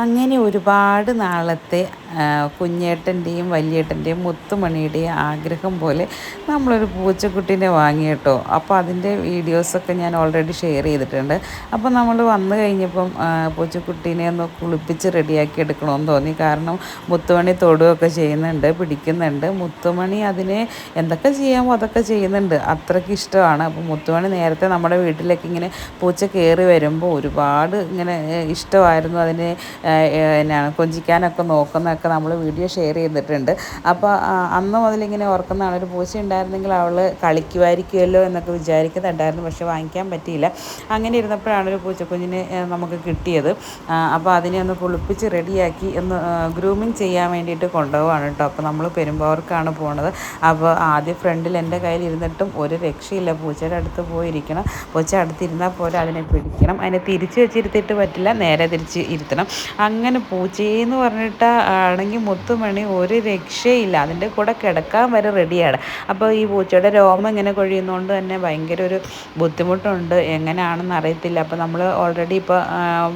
അങ്ങനെ ഒരുപാട് നാളത്തെ കുഞ്ഞേട്ടന്റെയും വലിയേട്ടന്റെയും മുത്തുമണിയുടെയും ആഗ്രഹം പോലെ നമ്മളൊരു പൂച്ചക്കുട്ടീനെ വാങ്ങി കേട്ടോ. അപ്പോൾ അതിന്റെ വീഡിയോസൊക്കെ ഞാൻ ഓൾറെഡി ഷെയർ ചെയ്തിട്ടുണ്ട്. അപ്പോൾ നമ്മൾ വന്നു കഴിഞ്ഞപ്പം പൂച്ചക്കുട്ടീനെ ഒന്ന് കുളിപ്പിച്ച് റെഡിയാക്കി എടുക്കണമെന്ന് തോന്നി. കാരണം മുത്തുമണി തൊടുകയൊക്കെ ചെയ്യുന്നുണ്ട് പിടിക്കുന്നുണ്ട്. മുത്തുമണി അതിനെ എന്തൊക്കെ ചെയ്യാമോ അതൊക്കെ ചെയ്യുന്നുണ്ട്. അത്രയ്ക്ക് ഇഷ്ടമാണ്. അപ്പോൾ മുത്തുമണി നേരത്തെ നമ്മുടെ വീട്ടിലേക്ക് ഇങ്ങനെ പൂച്ച കയറി വരുമ്പോൾ ഒരുപാട് ഇങ്ങനെ ഇഷ്ടമായിരുന്നു അതിനെ എന്നാണ് കൊഞ്ചിക്കാനൊക്കെ നോക്കുന്നതൊക്കെ നമ്മൾ വീഡിയോ ഷെയർ ചെയ്തിട്ടുണ്ട്. അപ്പോൾ അന്ന് മുതലിങ്ങനെ ഓർക്കുന്നതാണ് ഒരു പൂച്ച ഉണ്ടായിരുന്നെങ്കിൽ അവൾ കളിക്കുമായിരിക്കുമല്ലോ എന്നൊക്കെ വിചാരിക്കുന്നുണ്ടായിരുന്നു പക്ഷെ വാങ്ങിക്കാൻ പറ്റിയില്ല. അങ്ങനെ ഇരുന്നപ്പോഴാണ് ഒരു പൂച്ചക്കുഞ്ഞിനെ നമുക്ക് കിട്ടിയത്. അപ്പോൾ അതിനെ ഒന്ന് കുളിപ്പിച്ച് റെഡിയാക്കി ഒന്ന് ഗ്രൂമിങ് ചെയ്യാൻ വേണ്ടിയിട്ട് കൊണ്ടുപോവാണ് കേട്ടോ. അപ്പോൾ നമ്മൾ പെരുമ്പാവർക്കാണ് പോണത്. അപ്പോൾ ആദ്യം ഫ്രണ്ടിൽ എന്റെ കയ്യിൽ ഇരുന്നിട്ടും ഒരു രക്ഷയില്ല. പൂച്ചയുടെ അടുത്ത് പോയിരിക്കണം. പൂച്ച അടുത്തിരുന്നാൽ പോലെ അതിനെ പിടിക്കണം. അതിനെ തിരിച്ച് വെച്ചിരുത്തിയിട്ട് പറ്റില്ല നേരെ തിരിച്ച് ഇരുത്തണം. അങ്ങനെ പൂച്ചയെന്ന് പറഞ്ഞിട്ട് ആണെങ്കിൽ മുത്തുമണി ഒരു രക്ഷയില്ല. അതിന്റെ കൂടെ കിടക്കാൻ വരെ റെഡിയാണ്. അപ്പോൾ ഈ പൂച്ചയുടെ രോമം ഇങ്ങനെ കൊഴിയുന്നതുകൊണ്ട് തന്നെ ഭയങ്കര ഒരു ബുദ്ധിമുട്ടുണ്ട്. എങ്ങനെയാണെന്ന് അറിയത്തില്ല. അപ്പോൾ നമ്മൾ ഓൾറെഡി ഇപ്പോൾ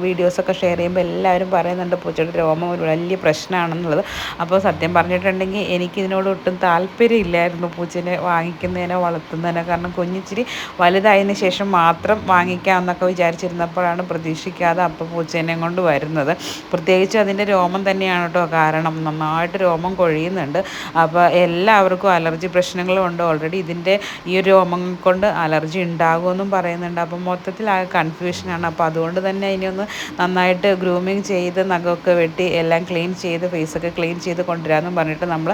വീഡിയോസൊക്കെ ഷെയർ ചെയ്യുമ്പോൾ എല്ലാവരും പറയുന്നുണ്ട് പൂച്ചയുടെ രോമം ഒരു വലിയ പ്രശ്നമാണെന്നുള്ളത്. അപ്പോൾ സത്യം പറഞ്ഞിട്ടുണ്ടെങ്കിൽ എനിക്കിതിനോട് ഒട്ടും താല്പര്യമില്ലായിരുന്നു പൂച്ചനെ വാങ്ങിക്കുന്നതിനോ വളർത്തുന്നതിനോ. കാരണം കുഞ്ഞിച്ചിരി വലുതായതിനു ശേഷം മാത്രം വാങ്ങിക്കാമെന്നൊക്കെ വിചാരിച്ചിരുന്നപ്പോഴാണ് പ്രതീക്ഷിക്കാതെ അപ്പോൾ പൂച്ചേനെ കൊണ്ട് വരുന്നത്. പ്രത്യേകിച്ച് അതിന്റെ രോമം തന്നെയാണ് കേട്ടോ കാരണം നന്നായിട്ട് രോമം കൊഴിയുന്നുണ്ട്. അപ്പോൾ എല്ലാവർക്കും അലർജി പ്രശ്നങ്ങളും ഉണ്ട്. ഓൾറെഡി ഇതിന്റെ ഈ ഒരു രോമം കൊണ്ട് അലർജി ഉണ്ടാകുമെന്നും പറയുന്നുണ്ട്. അപ്പോൾ മൊത്തത്തിൽ ആ കൺഫ്യൂഷനാണ് അപ്പോൾ അതുകൊണ്ട് തന്നെ ഇനിയൊന്ന് നന്നായിട്ട് ഗ്രൂമിങ് ചെയ്ത് നഖമൊക്കെ വെട്ടി എല്ലാം ക്ലീൻ ചെയ്ത് ഫേസൊക്കെ ക്ലീൻ ചെയ്ത് കൊണ്ടുവരാമെന്നും പറഞ്ഞിട്ട് നമ്മൾ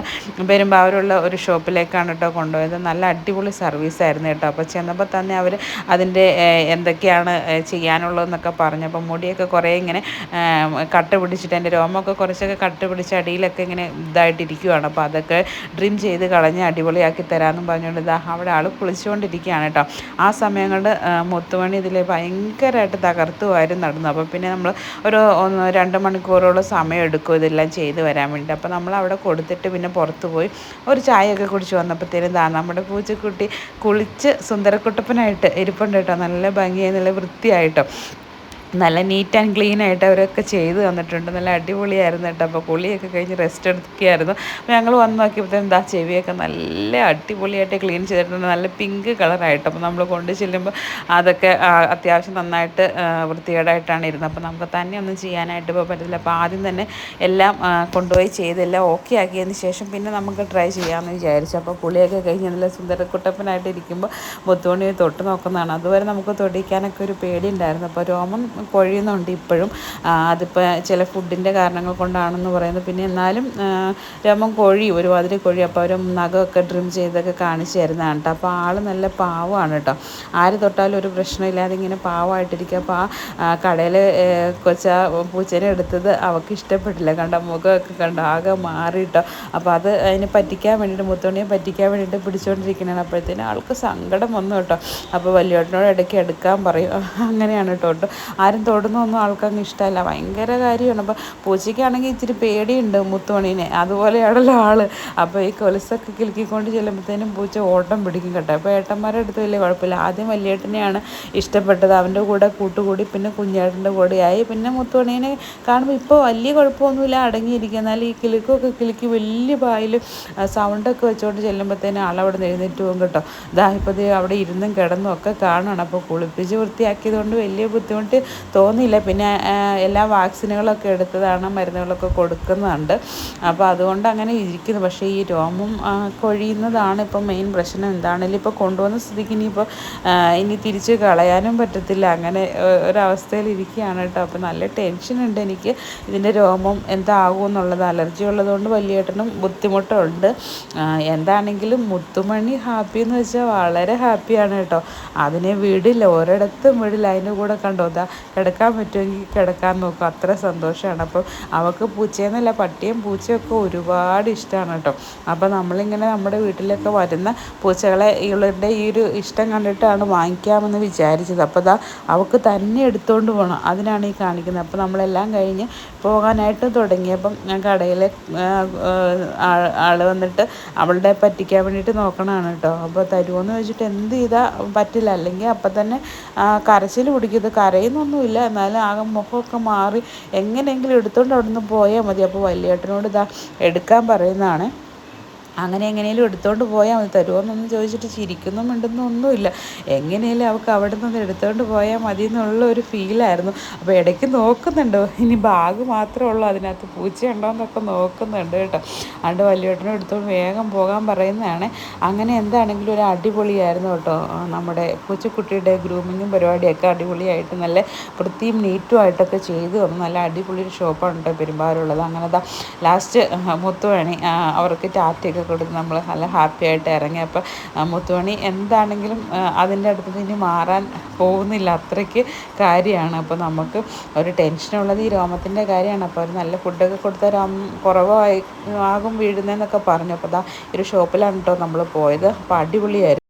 പെരുമ്പാവൂരുള്ള ഒരു ഷോപ്പിലേക്കാണ് കേട്ടോ കൊണ്ടുപോയത്. നല്ല അടിപൊളി സർവീസ് ആയിരുന്നു കേട്ടോ. അപ്പോൾ ചെന്നപ്പോൾ തന്നെ അവർ അതിന്റെ എന്തൊക്കെയാണ് ചെയ്യാനുള്ളതെന്നൊക്കെ പറഞ്ഞപ്പോൾ മുടിയൊക്കെ കുറേ ഇങ്ങനെ കട്ട പിടിച്ചിട്ട് എന്റെ രോമമൊക്കെ കുറച്ചൊക്കെ കട്ട പിടിച്ച് അടിയിലൊക്കെ ഇങ്ങനെ ഇതായിട്ടിരിക്കുവാണ്. അപ്പോൾ അതൊക്കെ ഡ്രിം ചെയ്ത് കളഞ്ഞ് അടിപൊളിയാക്കി തരാമെന്നും പറഞ്ഞുകൊണ്ട് ഇതാ അവിടെ ആൾ കുളിച്ചുകൊണ്ടിരിക്കുകയാണ് കേട്ടോ. ആ സമയം കൊണ്ട് മുത്തുമണി ഇതിൽ ഭയങ്കരമായിട്ട് തകർത്തുമായിരുന്നു നടന്നു. അപ്പോൾ പിന്നെ നമ്മൾ ഒരു ഒന്ന് രണ്ട് മണിക്കൂറോളം സമയം എടുക്കും ഇതെല്ലാം ചെയ്ത് വരാൻ വേണ്ടി അപ്പോൾ നമ്മൾ അവിടെ കൊടുത്തിട്ട് പിന്നെ പുറത്ത് പോയി ഒരു ചായയൊക്കെ കുടിച്ച് വന്നപ്പോഴത്തേനും ഇതാ നമ്മുടെ പൂച്ചക്കുട്ടി കുളിച്ച് സുന്ദരക്കുട്ടപ്പനായിട്ട് ഇരിപ്പുണ്ട് കേട്ടോ. നല്ല ഭംഗിയായി നല്ല വൃത്തിയായിട്ടോ. നല്ല നീറ്റ് ആൻഡ് ക്ലീൻ ആയിട്ട് അവരൊക്കെ ചെയ്ത് തന്നിട്ടുണ്ട്. നല്ല അടിപൊളിയായിരുന്നു കേട്ടോ. അപ്പോൾ കുളിയൊക്കെ കഴിഞ്ഞ് റെസ്റ്റ് എടുക്കുകയായിരുന്നു അപ്പോൾ ഞങ്ങൾ വന്ന് നോക്കിയപ്പോഴത്തെ എന്താ ചെവിയൊക്കെ നല്ല അടിപൊളിയായിട്ട് ക്ലീൻ ചെയ്തിട്ടുണ്ട്. നല്ല പിങ്ക് കളറായിട്ട് അപ്പോൾ നമ്മൾ കൊണ്ട് ചെല്ലുമ്പോൾ അതൊക്കെ അത്യാവശ്യം നന്നായിട്ട് വൃത്തികേടായിട്ടാണ് ഇരുന്നത്. അപ്പോൾ നമുക്ക് തന്നെ ഒന്നും ചെയ്യാനായിട്ട് ഇപ്പോൾ പറ്റത്തില്ല. അപ്പോൾ ആദ്യം തന്നെ എല്ലാം കൊണ്ടുപോയി ചെയ്ത് എല്ലാം ഓക്കെ ആക്കിയതിന് ശേഷം പിന്നെ നമുക്ക് ട്രൈ ചെയ്യാമെന്ന് വിചാരിച്ചു. അപ്പോൾ കുളിയൊക്കെ കഴിഞ്ഞ് നല്ല സുന്ദരക്കുട്ടപ്പനായിട്ട് ഇരിക്കുമ്പോൾ മുത്തുമണി തൊട്ട് നോക്കുന്നതാണ്. അതുവരെ നമുക്ക് തൊടിക്കാനൊക്കെ ഒരു പേടി ഉണ്ടായിരുന്നു അപ്പോൾ രോമം കൊഴിയുന്നുണ്ട് ഇപ്പോഴും. അതിപ്പോൾ ചില ഫുഡിന്റെ കാരണങ്ങൾ കൊണ്ടാണെന്ന് പറയുന്നത് പിന്നെ എന്നാലും രമം കൊഴി ഒരുമാതിരി കൊഴി അപ്പോൾ അവർ നഖമൊക്കെ ഡ്രിം ചെയ്തൊക്കെ കാണിച്ചു തരുന്നതാണ് കേട്ടോ അപ്പോൾ ആൾ നല്ല പാവമാണ് കേട്ടോ ആര് തൊട്ടാലും ഒരു പ്രശ്നമില്ലാതെ ഇങ്ങനെ പാവമായിട്ടിരിക്കുക. അപ്പോൾ ആ കടയിൽ കൊച്ച പൂച്ചേനെ എടുത്തത് അവൾക്ക് ഇഷ്ടപ്പെട്ടില്ല. കണ്ട മുഖമൊക്കെ കണ്ട ആകെ മാറിയിട്ടോ അപ്പോൾ അത് അതിനെ പറ്റിക്കാൻ വേണ്ടിയിട്ട് മുത്തോണിയെ പറ്റിക്കാൻ വേണ്ടിയിട്ട് പിടിച്ചുകൊണ്ടിരിക്കുന്നതാണ് അപ്പോഴത്തേനും ആൾക്ക് സങ്കടം വന്നു കേട്ടോ അപ്പോൾ വലിയോട്ടനോട് ഇടയ്ക്ക് എടുക്കാൻ പറയും. അങ്ങനെയാണ് കേട്ടോ ആരും ആരും തൊടുന്നൊന്നും ആൾക്കങ്ങ് ഇഷ്ടമല്ല. ഭയങ്കര കാര്യമാണ്. അപ്പോൾ പൂച്ചയ്ക്കാണെങ്കിൽ ഇച്ചിരി പേടിയുണ്ട് മുത്തുമണീനെ. അതുപോലെയാണല്ലോ ആൾ. അപ്പോൾ ഈ കൊലസൊക്കെ കിലുക്കിക്കൊണ്ട് ചെല്ലുമ്പോഴത്തേനും പൂച്ച ഓട്ടം പിടിക്കും കേട്ടോ. അപ്പോൾ ഏട്ടന്മാരുടെ അടുത്ത് വലിയ കുഴപ്പമില്ല. ആദ്യം വലിയേട്ടനെയാണ് ഇഷ്ടപ്പെട്ടത്. അവന്റെ കൂടെ കൂട്ടുകൂടി പിന്നെ കുഞ്ഞേട്ടന്റെ കൂടെയായി. പിന്നെ മുത്തുമണീനെ കാണുമ്പോൾ ഇപ്പോൾ വലിയ കുഴപ്പമൊന്നുമില്ല. അടങ്ങിയിരിക്കുക എന്നാൽ ഈ കിലുക്കൊക്കെ കിലുക്കി വലിയ പായിൽ സൗണ്ടൊക്കെ വെച്ചുകൊണ്ട് ചെല്ലുമ്പോഴത്തേനും ആളവിടെ എഴുന്നേറ്റ് പോകും കേട്ടോ. ഇതാ ഇപ്പോൾ അവിടെ ഇരുന്നും കിടന്നും ഒക്കെ കാണണം അപ്പോൾ കുളിപ്പിച്ച് വൃത്തിയാക്കിയത് കൊണ്ട് വലിയ ബുദ്ധിമുട്ട് തോന്നിയില്ല. പിന്നെ എല്ലാ വാക്സിനുകളൊക്കെ എടുത്തതാണ് മരുന്നുകളൊക്കെ കൊടുക്കുന്നുണ്ട്. അപ്പോൾ അതുകൊണ്ട് അങ്ങനെ ഇരിക്കുന്നു. പക്ഷേ ഈ രോമം കൊഴിയുന്നതാണ് ഇപ്പം മെയിൻ പ്രശ്നം. എന്താണെങ്കിലും ഇപ്പോൾ കൊണ്ടുവന്ന സ്ഥിതിക്ക് ഇനിയിപ്പോൾ ഇനി തിരിച്ച് കളയാനും പറ്റത്തില്ല. അങ്ങനെ ഒരവസ്ഥയിൽ ഇരിക്കുകയാണ് കേട്ടോ. അപ്പോൾ നല്ല ടെൻഷൻ ഉണ്ട് എനിക്ക്. ഇതിന്റെ രോമം എന്താകും എന്നുള്ളത് അലർജി ഉള്ളതുകൊണ്ട് വലിയേട്ടനും ബുദ്ധിമുട്ടുണ്ട്. എന്താണെങ്കിലും മുത്തുമണി ഹാപ്പി എന്ന് വെച്ചാൽ വളരെ ഹാപ്പിയാണ് കേട്ടോ. അതിനെ വീടില്ല. ഒരിടത്തും വീടില്ല. അതിന്റെ കൂടെ കണ്ടോ? ഇതാ കിടക്കാൻ പറ്റുമെങ്കിൽ കിടക്കാൻ നോക്കും. അത്ര സന്തോഷമാണ് അപ്പം അവൾക്ക് പൂച്ചയെന്നല്ല പട്ടിയും പൂച്ചയൊക്കെ ഒരുപാട് ഇഷ്ടമാണ് കേട്ടോ. അപ്പോൾ നമ്മളിങ്ങനെ നമ്മുടെ വീട്ടിലൊക്കെ വരുന്ന പൂച്ചകളെ ഇവളുടെ ഈ ഒരു ഇഷ്ടം കണ്ടിട്ടാണ് വാങ്ങിക്കാമെന്ന് വിചാരിച്ചത്. അപ്പോൾ ഇതാ അവൾക്ക് തന്നെ എടുത്തുകൊണ്ട് പോകണം അതിനാണ് ഈ കാണിക്കുന്നത്. അപ്പോൾ നമ്മളെല്ലാം കഴിഞ്ഞ് പോകാനായിട്ട് തുടങ്ങിയപ്പം ഞാൻ കടയിലെ ആൾ വന്നിട്ട് അവളുടെ പറ്റിക്കാൻ വേണ്ടിയിട്ട് നോക്കണതാണ് കേട്ടോ. അപ്പോൾ തരുമോ എന്ന് വെച്ചിട്ട് എന്ത് ചെയ്താൽ പറ്റില്ല. അല്ലെങ്കിൽ അപ്പം തന്നെ കരച്ചിൽ പിടിക്കുന്നത് കരയുന്നൊന്നും ഒന്നുമില്ല. എന്നാലും ആകെ മുഖമൊക്കെ മാറി എങ്ങനെയെങ്കിലും എടുത്തുകൊണ്ട് അവിടെ നിന്ന് പോയാൽ മതി. അപ്പോൾ വലിയേട്ടനോട് ഇതാ എടുക്കാൻ പറയുന്നതാണ്. അങ്ങനെ എങ്ങനെയും എടുത്തുകൊണ്ട് പോയാൽ മതി. തരുമോ എന്നൊന്നും ചോദിച്ചിട്ട് മിണ്ടുന്നും ഒന്നുമില്ല. എങ്ങനെയും അവൾക്ക് അവിടെ നിന്ന് എടുത്തുകൊണ്ട് പോയാൽ മതി എന്നുള്ള ഒരു ഫീലായിരുന്നു അപ്പോൾ ഇടയ്ക്ക് നോക്കുന്നുണ്ട്. ഇനി ബാഗ് മാത്രമേ ഉള്ളൂ. അതിനകത്ത് പൂച്ചയുണ്ടോ എന്നൊക്കെ നോക്കുന്നുണ്ട് കേട്ടോ. അതുകൊണ്ട് വലിയേട്ടനും എടുത്തുകൊണ്ട് വേഗം പോകാൻ പറയുന്നതാണ്. അങ്ങനെ എന്താണെങ്കിലും ഒരു അടിപൊളിയായിരുന്നു കേട്ടോ. നമ്മുടെ പൂച്ചക്കുട്ടിയുടെ ഗ്രൂമിങ്ങും പരിപാടിയൊക്കെ അടിപൊളിയായിട്ട് നല്ല വൃത്തിയും നീറ്റും ആയിട്ടൊക്കെ ചെയ്തു തന്നു. നല്ല അടിപൊളി ഒരു ഷോപ്പാണ് കേട്ടോ പെരുമ്പാറുള്ളത് അങ്ങനെ ലാസ്റ്റ് മുത്തുവേണി അവർക്ക് ടാറ്റയൊക്കെ കൊടുത്ത് നമ്മൾ നല്ല ഹാപ്പി ആയിട്ട് ഇറങ്ങി. അപ്പോൾ മുത്തുമണി എന്താണെങ്കിലും അതിന്റെ അടുത്ത് ഇനി മാറാൻ പോകുന്നില്ല. അത്രയ്ക്ക് കാര്യമാണ്. അപ്പോൾ നമുക്ക് ഒരു ടെൻഷനുള്ളത് ഈ രോമത്തിന്റെ കാര്യമാണ്. അപ്പോൾ ഒരു നല്ല ഫുഡൊക്കെ കൊടുത്താൽ രോമം കുറവായി ആകും വീഴുന്നതെന്നൊക്കെ പറഞ്ഞു. അപ്പോൾ അതാ ഒരു ഷോപ്പിലാണ് കേട്ടോ നമ്മൾ പോയത്. അപ്പോൾ അടിപൊളിയായിരുന്നു.